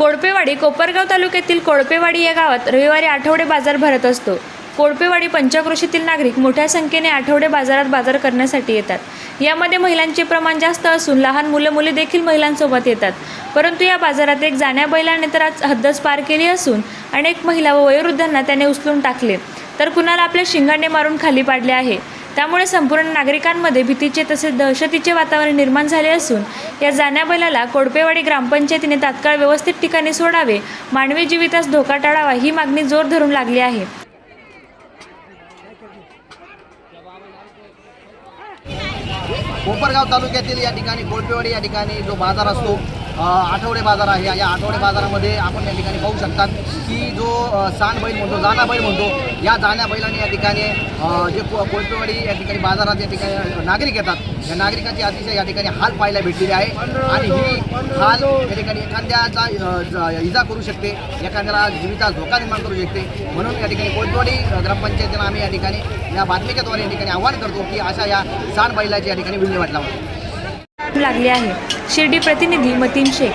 कोळपेवाडी कोपरगाव तालुक्यातील कोळपेवाडी या गावात रविवारी आठवडे बाजार भरत असतो. कोळपेवाडी पंचक्रोशीतील नागरिक मोठ्या संख्येने आठवडे बाजारात बाजार करण्यासाठी येतात. यामध्ये महिलांचे प्रमाण जास्त असून लहान मुलं मुले देखील महिलांसोबत येतात. परंतु या बाजारात एक जाण्या बैलाने तर आज हद्दच पार केली असून अनेक महिला व वयोवृद्धांना त्याने उचलून टाकले. तर कुणाला आपल्या शिंगाने मारून खाली पाडले आहे? त्यामुळे संपूर्ण नागरिकांमध्ये भीतीचे तसेच दहशतीचे वातावरण निर्माण झाले असून या जाण्या बैलाला कोडपेवाडी ग्रामपंचायतीने तात्काळ व्यवस्थित ठिकाणी सोडावे मानवी जीवितास धोका टाळावा ही मागणी जोर धरून लागली आहे. कोपरगाव तालुक्यातील या ठिकाणी कोळपेवाडी या ठिकाणी जो बाजार असतो आठवडे बाजार आहे या आठवडे बाजारामध्ये आपण या ठिकाणी पाहू शकतात की जो सान बैल म्हणतो जाना बैल म्हणतो या जाण्या बैलाने या ठिकाणी जे को कोळपेवाडी या ठिकाणी बाजारात या ठिकाणी नागरिक येतात. या नागरिकांची अतिशय या ठिकाणी हाल पाहायला भेटलेली आहे. आणि ही हाल या ठिकाणी एखाद्याचा इजा करू शकते एखाद्याला जीविता धोका निर्माण करू शकते. म्हणून या ठिकाणी कोळपेवाडी ग्रामपंचायतीनं आम्ही या ठिकाणी या बातमीच्याद्वारे या ठिकाणी आवाहन करतो की अशा या सान बैलाची या ठिकाणी विल्हेवाट लावा. लागले आहे. शिर्डी प्रतिनिधी मतीन शेख